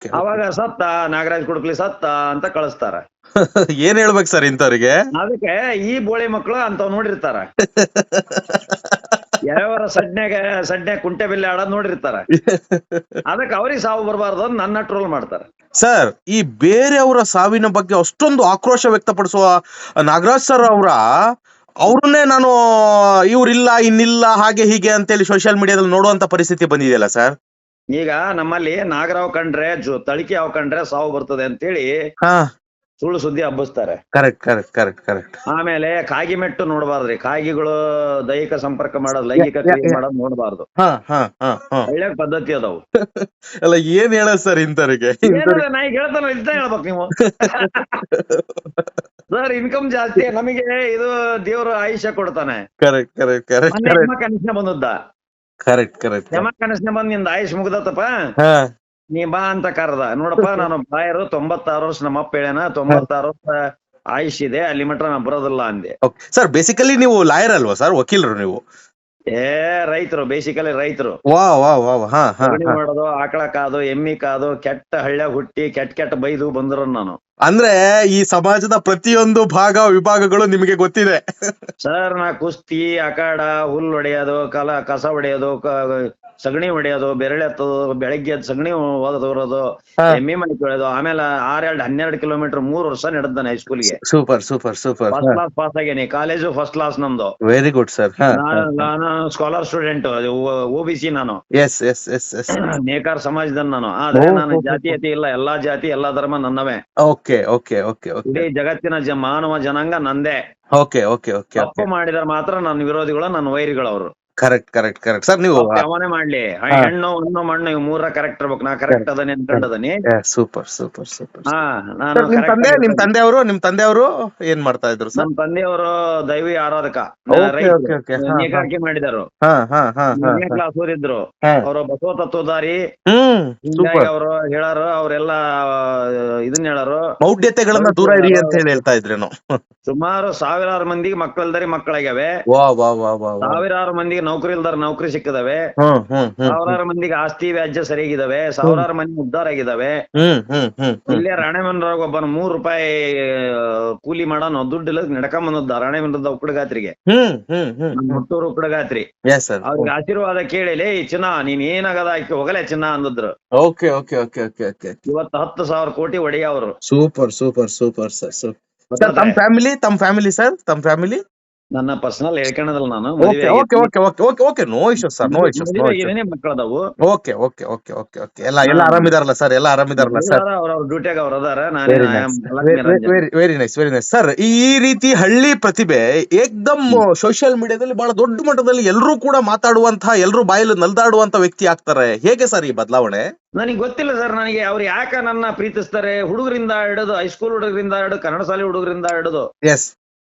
ಅವಾಗ ಸತ್ತ ನಾಗರಾಜ್ ಕುಡ್ಕಲಿ ಸತ್ತ ಅಂತ ಕಳಿಸ್ತಾರ. ಏನ್ ಹೇಳ್ಬೇಕು ಸರ್ ಇಂಥವ್ರಿಗೆ? ಅದಕ್ಕೆ ಈ ಬೋಳಿ ಮಕ್ಕಳು ಅಂತವ್ ನೋಡಿರ್ತಾರ. ಯಾವ್ಯಾವ ಸಡ್ನ್ಯಾಗ ಸಡ್ನ್ಯಾಗ ಕುಂಟೆ ಬಿಲ್ಲೆ ಆಡೋದ್ ನೋಡಿರ್ತಾರ. ಅದಕ್ಕೆ ಅವ್ರಿಗೆ ಸಾವು ಬರಬಾರ್ದು ಅಂತ ನನ್ನ ಟ್ರೋಲ್ ಮಾಡ್ತಾರ. ಸರ್ ಈ ಬೇರೆಯವರ ಸಾವಿನ ಬಗ್ಗೆ ಅಷ್ಟೊಂದು ಆಕ್ರೋಶ ವ್ಯಕ್ತಪಡಿಸುವ ನಾಗರಾಜ್ ಸರ್ ಅವರ ಅವ್ರನ್ನೇ ನಾನು ಇವ್ರಿಲ್ಲ ಇನ್ನಿಲ್ಲ ಹಾಗೆ ಹೀಗೆ ಅಂತೇಳಿ ಸೋಷಿಯಲ್ ಮೀಡಿಯಾದಲ್ಲಿ ನೋಡುವಂತ ಪರಿಸ್ಥಿತಿ ಬಂದಿದೆಯಲ್ಲ ಸರ್? ಈಗ ನಮ್ಮಲ್ಲಿ ನಾಗರಾವ್ ಕಂಡ್ರೆ ಜೊ- ತಳಿಕೆ ಯಾವ ಕಂಡ್ರೆ ಸಾವು ಬರ್ತದೆ ಅಂತೇಳಿ ಸುಳ್ಳು ಸುದ್ದಿ ಹಬ್ಬಿಸ್ತಾರೆ. ಕರೆಕ್ಟ್ ಕರೆಕ್ಟ್ ಕರೆಕ್ಟ್ ಕರೆಕ್ಟ್ ಆಮೇಲೆ ಕಾಗಿ ಮೆಟ್ಟು ನೋಡಬಾರ್ದ್ರಿ. ಕಾಗಿಗಳು ದೈಹಿಕ ಸಂಪರ್ಕ ಮಾಡೋದು ಲೈಂಗಿಕ ಕ್ರಿಯೆ. ಮಾಡೋದು ನೋಡಬಾರ್ದು. ಒಳ್ಳೆ ಪದ್ಧತಿ ಅದಾವು. ಅಲ್ಲ ಏನ್ ಹೇಳ ಸರ್ ಇಂಥವ್ರಿಗೆ? ನಾ ಈಗ ಹೇಳ್ತಾನ ಇದ್ದ ಹೇಳ್ಬೇಕು ನೀವು. ಸರ್ ಇನ್ಕಮ್ ಜಾಸ್ತಿ ನಮಗೆ ಇದು ದೇವ್ರ ಆಯುಷ್ಯ ಕೊಡ್ತಾನೆ. ಕರೆಕ್ಟ್ ಕರೆಕ್ಟ್ ಕರೆಕ್ಟ್ ಕನಿಷ್ಠ ಬಂದದ್ದ. ಕರೆಕ್ಟ್ ಕರೆಕ್ಟ್ ಕನಸ್ನೆ ಬಂದ್ನಿಂದ ಆಯುಷ್ ಮುಗ್ದತ್ತಪ್ಪ? ಹಾ. ನೀ ಬಾ ಅಂತ ಕರ್ದ. ನೋಡಪ್ಪ ನಾನು ಬಾಯರು ತೊಂಬತ್ತಾರು ವರ್ಷ ನಮ್ಮ ಅಪ್ಪ ಹೇಳ್ಯಾನ ತೊಂಬತ್ತಾರು ವರ್ಷ ಆಯುಷ್ ಇದೆ ಅಲ್ಲಿ ಮಟ್ಟ ನಾ ಬರೋದಿಲ್ಲ ಅಂದೆ. ಸರ್ ಬೇಸಿಕಲಿ ನೀವು ಲಾಯರ್ ಅಲ್ವಾ ಸರ್ ವಕೀಲರು ನೀವು? ಏ ರೈತರು ಬೇಸಿಕಲಿ ರೈತರು. ವಾ ವಾ ವಾ ಹಾ ಹಾ. ಮಾಡೋದು ಆಕಳ ಕಾದು ಎಮ್ಮಿ ಕಾದು ಕೆಟ್ಟ ಹಳ್ಳ್ಯಾಗ ಹುಟ್ಟಿ ಕೆಟ್ಟ ಕೆಟ್ಟ ಬೈದು ಬಂದ್ರು ನಾನು. ಅಂದ್ರೆ ಈ ಸಮಾಜದ ಪ್ರತಿಯೊಂದು ಭಾಗ ವಿಭಾಗಗಳು ನಿಮಗೆ ಗೊತ್ತಿದೆ. ಸರ್ ನಾ ಕುಸ್ತಿ ಅಖಾಡ ಹುಲ್ ಹೊಡೆಯೋದು ಕಲ ಕಸ ಹೊಡೆಯೋದು ಸಗಣಿ ಹೊಡೆಯೋದು ಬೆರಳೆ ಎತ್ತೋದು ಬೆಳಗ್ಗೆ ಎದ್ದು ಸಗಣಿ ಓದೋದು. ಎಮ್ಮಿ ಮನೆ ತೊಳೆಯೋದು ಆಮೇಲೆ ಆರ್ ಎರಡ್ ಹನ್ನೆರಡು ಕಿಲೋಮೀಟರ್ ಮೂರ್ ವರ್ಷ ನಡೆದಾನೆ ಹೈಸ್ಕೂಲ್ಗೆ super super super. First class pass ಆಗೇನಿ college first class ನಮ್ದು. ವೆರಿ ಗುಡ್ ಸರ್ ನಾನು ನಾನು scholar student O B C ನಾನು. ಎಸ್ ಎಸ್ ಎಸ್ ಎಸ್ ನೇಕಾರ ಸಮಾಜದ ನಾನು. ಆದ್ರೆ ಓ, ನಾನು ಜಾತಿ ಓ. ಇಲ್ಲ ಎಲ್ಲಾ ಜಾತಿ ಎಲ್ಲಾ ಧರ್ಮ ನನ್ನವೇ. ಓಕೆ ಓಕೆ ಓಕೆ ಓಕೆ ಇಡೀ ಜಗತ್ತಿನ ಜ ಮಾನವ ಜನಾಂಗ ನಂದೇ. ಓಕೆ ಓಕೆ ಓಕೆ ತಪ್ಪು ಮಾಡಿದ್ರೆ ಮಾತ್ರ ನನ್ನ ವಿರೋಧಿಗಳು ನನ್ನ ವೈರಿಗಳು ಅವರು ಕರೆಕ್ಟ್ ಕರೆಕ್ಟ್ ಕರೆಕ್ಟ್ ಸರ್ ನೀವು ಅವನೇ ಮಾಡ್ಲಿ. ಹೆಣ್ಣು ಹಣ್ಣು ಮಣ್ಣು ಇವ್ ಮೂರ ಕರೆಕ್ಟ್ ಇರ್ಬೇಕು. ನಾ ಕರೆಕ್ಟ್ ಅದನಿ ಅನ್ಕೊಂಡದನಿ ಸೂಪರ್ ಸೂಪರ್ ಸೂಪರ್ ಹಾ ನಾನು ನಿಮ್ ತಂದೆ ಅವರು ನಿಮ್ ತಂದೆಯವರು ನಿಮ್ ತಂದೆಯವರು ಏನ್ ಮಾಡ್ತಾ ಇದ್ರು ಸರ್ ತಂದೆ ತಂದೆಯವರು ದೈವಿ ಆರಾಧಕ. ನೇಕಾರಿಕೆ ಮಾಡಿದರು. ಮೂರನೇ ಕ್ಲಾಸ್ ಓದಿದ್ರು. ಅವರು ಬಸವ ತತ್ವಧಾರಿ ಅವರು ಹೇಳಾರು ಅವರೆಲ್ಲ ಇದನ್ನ ಹೇಳಾರು. ಮೌಢ್ಯತೆಗಳನ್ನ ದೂರ ಇರಿ ಅಂತ ಹೇಳಿ ಹೇಳ್ತಾ ಇದ್ರೇನು ಸುಮಾರು ಸಾವಿರಾರು ಮಂದಿಗೆ ಮಕ್ಕಳದರಿ ಮಕ್ಕಳಾಗ್ಯಾವೆ. ಸಾವಿರಾರು ಮಂದಿಗೆ ನೌಕರಿ ಇಲ್ದಾರ ನೌಕರಿ ಸಿಕ್ಕಿದಾವೆ. ಹ್ಮ್ ಹ್ಮ್ ಹ್ಮ್ ಸಾವಿರಾರು ಮಂದಿಗೆ ಆಸ್ತಿ ವ್ಯಾಜ್ಯ ಸರಿಯಾಗಿದಾವೆ. ಸಾವಿರಾರು ಮಂದಿ ಉದ್ದಾರ ಆಗಿದಾವೆ. ಹ್ಮ್ ಹ್ಮ್ ಹ್ಮ್ ಹ್ಮ್. ಇಲ್ಲೇ ಒಬ್ಬನ ಮೂರ್ ರೂಪಾಯಿ ಕೂಲಿ ಮಾಡೋನು ದುಡ್ಡು ಇಲ್ಲದ ನಡ್ಕೊಂಡ್ ಬಂದದ್ದ ರಾಣೆಬೆನ್ನೂರದ ಉಕ್ಕಡಗಾತ್ರಿಗೆ ಹ್ಮ್ ಹ್ಮ್ ಹ್ಮ್ ನಮ್ಮ ಹುಟ್ಟೂರು ಉಕ್ಕಡಗಾತ್ರಿ ಎಸ್ ಸರ್ ಅವ್ರಿಗೆ ಆಶೀರ್ವಾದ ಕೇಳಿ ಲೇ ಚಿನ್ನ ನೀನ್ ಏನಾಗದ ಆಕಿ ಹೋಗಲೇ ಚಿನ್ನ? ಅಂದಿದ್ರು. Okay okay okay okay okay ಇವತ್ತು ಹತ್ತು ಸಾವಿರ ಕೋಟಿ ಒಡೆಯ ಅವರು. Super super super sir sir sir ತಮ್ ಫ್ಯಾಮಿಲಿ ತಮ್ ಫ್ಯಾಮಿಲಿ ಸರ್ ತಮ್ ಫ್ಯಾಮಿಲಿ ನನ್ನ ಪರ್ಸನಲ್ ಹೇಳ್ಕೊಳದಲ್ಲ ನಾನು okay okay okay okay okay okay no issues sir no issues no ಏನೇ ಮಕ್ಕಳು ಮಕ್ಕಳದವು. Okay okay okay okay okay ಎಲ್ಲ ಎಲ್ಲ ಆರಾಮಿದಾರಲ್ಲ ಸರ್ ಎಲ್ಲ ಆರಾಮಿದಾರಲ್ಲ ಸರ್ ಅವ್ರ ಡ್ಯೂಟಿಯಾಗ ಅವ್ರ ಅದಾರ ನಾನೇ very nice very nice sir ಈ ರೀತಿ ಹಳ್ಳಿ ಪ್ರತಿಭೆ ಏಕ್ದಮ್ ಸೋಶಿಯಲ್ ಮೀಡಿಯಾದಲ್ಲಿ ಬಹಳ ದೊಡ್ಡ ಮಟ್ಟದಲ್ಲಿ ಎಲ್ಲರೂ ಕೂಡ ಮಾತಾಡುವಂತಹ ಎಲ್ಲರೂ ಬಾಯಲ್ಲಿ ನಲ್ದಾಡುವಂತ ವ್ಯಕ್ತಿ ಆಗ್ತಾರೆ. ಹೇಗೆ ಸರ್ ಈ ಬದಲಾವಣೆ? ನನಗೆ ಗೊತ್ತಿಲ್ಲ ಸರ್ ನನಗೆ ಅವ್ರು ಯಾಕ ನನ್ನ ಪ್ರೀತಿಸ್ತಾರೆ? ಹುಡುಗರಿಂದ ಹಿಡಿದು ಹೈಸ್ಕೂಲ್ ಹುಡುಗರಿಂದ ಹಿಡಿದು ಕನ್ನಡ ಶಾಲೆ ಹುಡುಗರಿಂದ ಹಿಡಿದು. ಎಸ್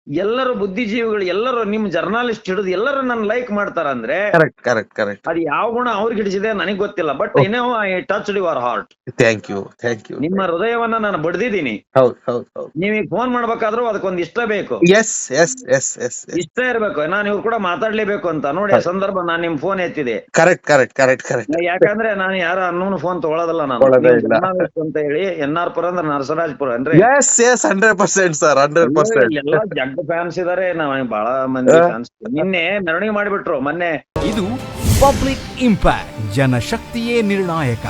ಎಲ್ಲರೂ ಬುದ್ಧಿಜೀವಿಗಳು ಎಲ್ಲರೂ ನಿಮ್ ಜರ್ನಲಿಸ್ಟ್ ಹಿಡಿದು ಎಲ್ಲರೂ ನನ್ನ ಲೈಕ್ ಮಾಡ್ತಾರ ಅಂದ್ರೆ ಕರೆಕ್ಟ್ ಕರೆಕ್ಟ್ ಕರೆಕ್ಟ್ ಅದು ಯಾವ ಗುಣ ಅವ್ರಿಗೆ ಹಿಡಿಸಿದೆ ನನಗ್ ಗೊತ್ತಿಲ್ಲ. ಬಟ್. ಏನೋ I touch your heart thank you thank you ನಿಮ್ಮ ಹೃದಯವನ್ನ ನಾನು ಬಡ್ದಿದ್ದೀನಿ. ಹೌದು ಹೌದು ಹೌದು. ನೀವೀಗ ಫೋನ್ ಮಾಡ್ಬೇಕಾದ್ರೂ ಅದಕ್ಕೊಂದ್ ಇಷ್ಟ ಬೇಕು. ಎಸ್ ಎಸ್ ಎಸ್ ಎಸ್ ಇಷ್ಟ ಇರ್ಬೇಕು. ನಾನು ಇವ್ರು ಕೂಡ ಮಾತಾಡ್ಲೇಬೇಕು ಅಂತ. ನೋಡಿ ಆ ಸಂದರ್ಭ ನಾನು ನಿಮ್ ಫೋನ್ ಎತ್ತಿದೆ. ಕರೆಕ್ಟ್ ಕರೆಕ್ಟ್ ಕರೆಕ್ಟ್ ಕರೆಕ್ಟ್ ಯಾಕಂದ್ರೆ ನಾನು ಯಾರ ಅನ್ನೋನು ಫೋನ್ ತಗೊಳ್ಳೋದಲ್ಲ ನಾನು. ನೀವು journalist ಅಂತ ಹೇಳಿ ಎನ್ ಆರ್ ಪುರ ಅಂದ್ರೆ ನರಸರಾಜ್ಪುರ ಅಂದ್ರೆ yes yes hundred percent sir hundred percent ಎಲ್ಲ ಜಗ್ ಫ್ಯಾನ್ಸ್ ಇದಾರೆ ನಾವ್ ಬಹಳ ಮಂದಿ. ಫ್ಯಾನ್ಸ್ ನಿನ್ನೆ ಮೆರವಣಿಗೆ ಮಾಡಿಬಿಟ್ರು ಮೊನ್ನೆ. ಇದು ಪಬ್ಲಿಕ್ ಇಂಪ್ಯಾಕ್ಟ್ ಜನಶಕ್ತಿಯೇ ನಿರ್ಣಾಯಕ.